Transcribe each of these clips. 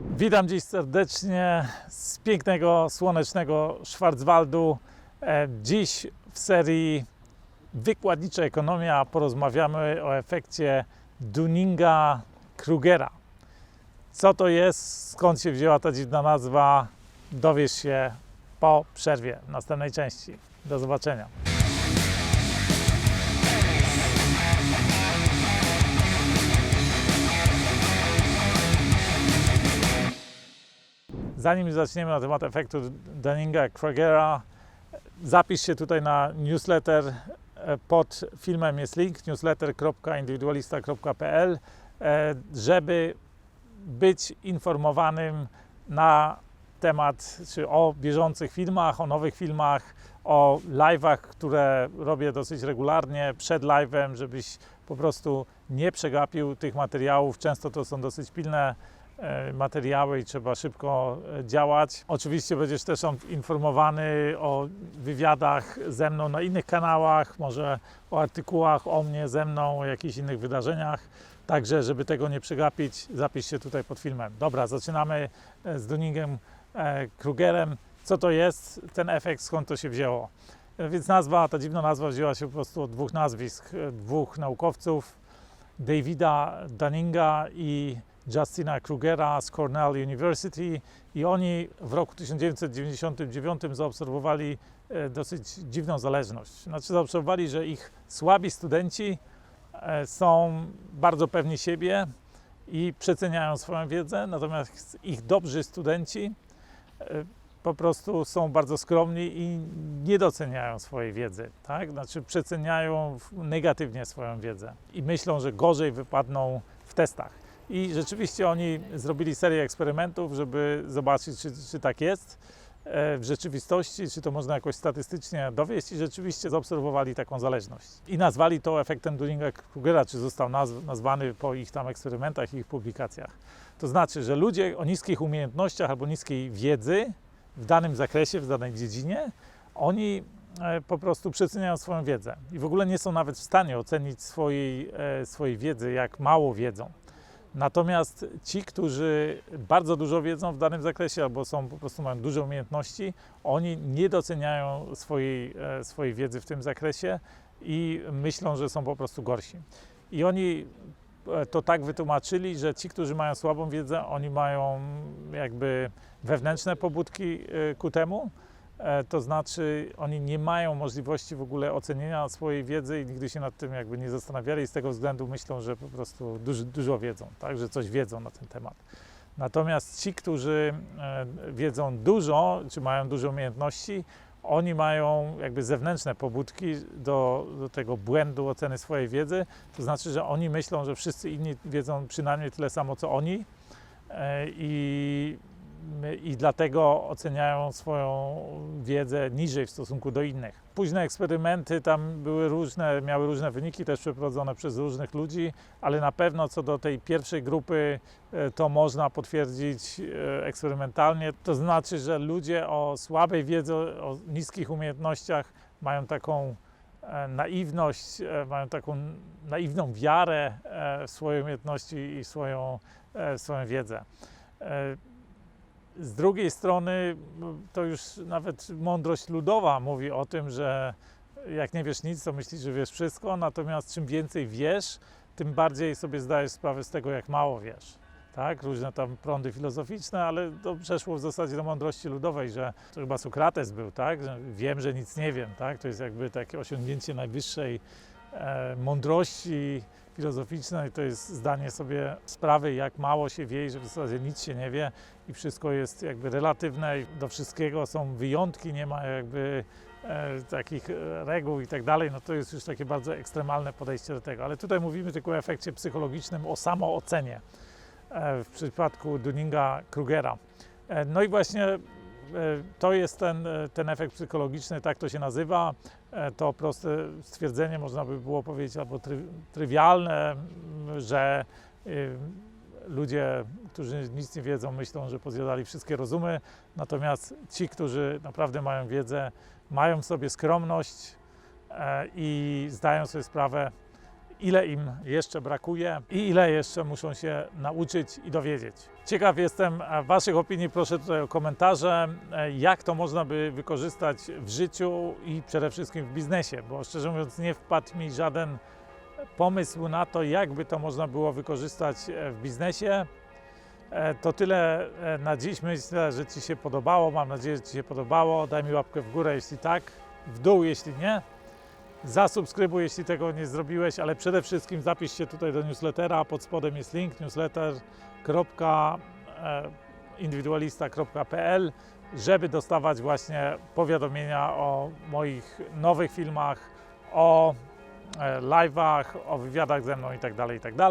Witam dziś serdecznie z pięknego, słonecznego Schwarzwaldu. E, Dziś w serii Wykładnicza Ekonomia porozmawiamy o efekcie Dunninga-Krugera. Co to jest, skąd się wzięła ta dziwna nazwa, dowiesz się po przerwie następnej części. Do zobaczenia. Zanim zaczniemy na temat efektu Dunninga-Krugera, zapisz się tutaj na newsletter. E, Pod filmem jest link newsletter.indywidualista.pl, e, żeby być informowanym na temat czy o bieżących filmach, o nowych filmach, o live'ach, które robię dosyć regularnie przed live'em, żebyś po prostu nie przegapił tych materiałów. Często to są dosyć pilne materiały i trzeba szybko e, działać. Oczywiście będziesz też informowany o wywiadach ze mną na innych kanałach, może o artykułach o mnie, ze mną, o jakichś innych wydarzeniach. Także, żeby tego nie przegapić, zapisz się tutaj pod filmem. Dobra, zaczynamy e, z Dunningem e, Krugerem. Co to jest ten efekt, skąd to się wzięło? E, Więc nazwa, ta dziwna nazwa wzięła się po prostu od dwóch nazwisk, e, dwóch naukowców, Davida Dunninga i Justina Krugera z Cornell University i oni w roku 1999 zaobserwowali e, dosyć dziwną zależność. Znaczy zaobserwowali, że ich słabi studenci e, są bardzo pewni siebie i przeceniają swoją wiedzę, natomiast ich dobrzy studenci e, po prostu są bardzo skromni i nie doceniają swojej wiedzy, tak? Znaczy przeceniają negatywnie swoją wiedzę i myślą, że gorzej wypadną w testach. I rzeczywiście oni zrobili serię eksperymentów, żeby zobaczyć, czy, czy tak jest e, w rzeczywistości, czy to można jakoś statystycznie dowieść i rzeczywiście zaobserwowali taką zależność. I nazwali to efektem Dunninga-Krugera, czy został nazw- nazwany po ich tam eksperymentach i ich publikacjach. To znaczy, że ludzie o niskich umiejętnościach albo niskiej wiedzy w danym zakresie, w danej dziedzinie, oni e, po prostu przeceniają swoją wiedzę i w ogóle nie są nawet w stanie ocenić swojej, e, swojej wiedzy, jak mało wiedzą. Natomiast ci, którzy bardzo dużo wiedzą w danym zakresie albo są po prostu mają duże umiejętności, oni nie doceniają swojej, e, swojej wiedzy w tym zakresie i myślą, że są po prostu gorsi. I oni e, to tak wytłumaczyli, że ci, którzy mają słabą wiedzę, oni mają jakby wewnętrzne pobudki e, ku temu, to znaczy oni nie mają możliwości w ogóle ocenienia swojej wiedzy i nigdy się nad tym jakby nie zastanawiali i z tego względu myślą, że po prostu dużo, dużo wiedzą, tak, że coś wiedzą na ten temat. Natomiast ci, którzy e, wiedzą dużo, czy mają dużo umiejętności, oni mają jakby zewnętrzne pobudki do, do tego błędu oceny swojej wiedzy. To znaczy, że oni myślą, że wszyscy inni wiedzą przynajmniej tyle samo co oni e, i, i dlatego oceniają swoją wiedzę niżej w stosunku do innych. Późne eksperymenty tam były różne, miały różne wyniki, też przeprowadzone przez różnych ludzi, ale na pewno co do tej pierwszej grupy e, to można potwierdzić e, eksperymentalnie. To znaczy, że ludzie o słabej wiedzy, o niskich umiejętnościach mają taką e, naiwność, mają taką naiwną wiarę w swoje umiejętności i swoją, swoją wiedzę. Z drugiej strony to już nawet mądrość ludowa mówi o tym, że jak nie wiesz nic, to myślisz, że wiesz wszystko, natomiast czym więcej wiesz, tym bardziej sobie zdajesz sprawę z tego, jak mało wiesz. Tak, różne tam prądy filozoficzne, ale to przeszło w zasadzie do mądrości ludowej, że to chyba Sokrates był, tak, że wiem, że nic nie wiem, tak, to jest jakby takie osiągnięcie najwyższej e, mądrości filozoficznej, to jest zdanie sobie sprawy, jak mało się wie i że w zasadzie nic się nie wie i wszystko jest jakby relatywne i do wszystkiego są wyjątki, nie ma jakby e, takich e, reguł i tak dalej, no to jest już takie bardzo ekstremalne podejście do tego. Ale tutaj mówimy tylko o efekcie psychologicznym, o samoocenie e, w przypadku Dunninga-Krugera. E, no i właśnie to jest ten, e, ten efekt psychologiczny, tak to się nazywa. E, To proste stwierdzenie, można by było powiedzieć, albo try, trywialne, że y, ludzie, którzy nic nie wiedzą, myślą, że pozjadali wszystkie rozumy, natomiast ci, którzy naprawdę mają wiedzę, mają w sobie skromność e, i zdają sobie sprawę ile im jeszcze brakuje i ile jeszcze muszą się nauczyć i dowiedzieć. Ciekaw jestem e, Waszych opinii, proszę tutaj o komentarze, e, jak to można by wykorzystać w życiu i przede wszystkim w biznesie, bo szczerze mówiąc nie wpadł mi żaden pomysł na to, jakby to można było wykorzystać e, w biznesie. To tyle na dziś. Myślę, że Ci się podobało. Mam nadzieję, że Ci się podobało. Daj mi łapkę w górę, jeśli tak, w dół, jeśli nie. Zasubskrybuj, jeśli tego nie zrobiłeś, ale przede wszystkim zapisz się tutaj do newslettera. Pod spodem jest link newsletter.indywidualista.pl, żeby dostawać właśnie powiadomienia o moich nowych filmach, o e, live'ach, o wywiadach ze mną itd. itd.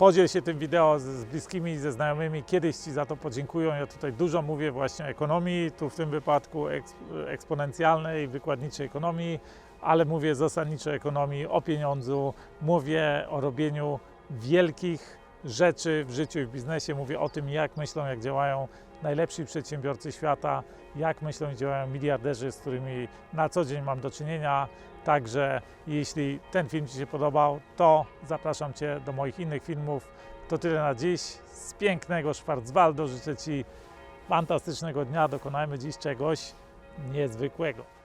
Podziel się tym wideo z, z bliskimi, ze znajomymi. Kiedyś Ci za to podziękują. Ja tutaj dużo mówię właśnie o ekonomii, tu w tym wypadku eks, eksponencjalnej, wykładniczej ekonomii, ale mówię zasadniczo o ekonomii, o pieniądzu, mówię o robieniu wielkich rzeczy w życiu i w biznesie. Mówię o tym, jak myślą, jak działają najlepsi przedsiębiorcy świata, jak myślą i działają miliarderzy, z którymi na co dzień mam do czynienia. Także jeśli ten film Ci się podobał, to zapraszam Cię do moich innych filmów. To tyle na dziś. Z pięknego Schwarzwaldu życzę Ci fantastycznego dnia. Dokonajmy dziś czegoś niezwykłego.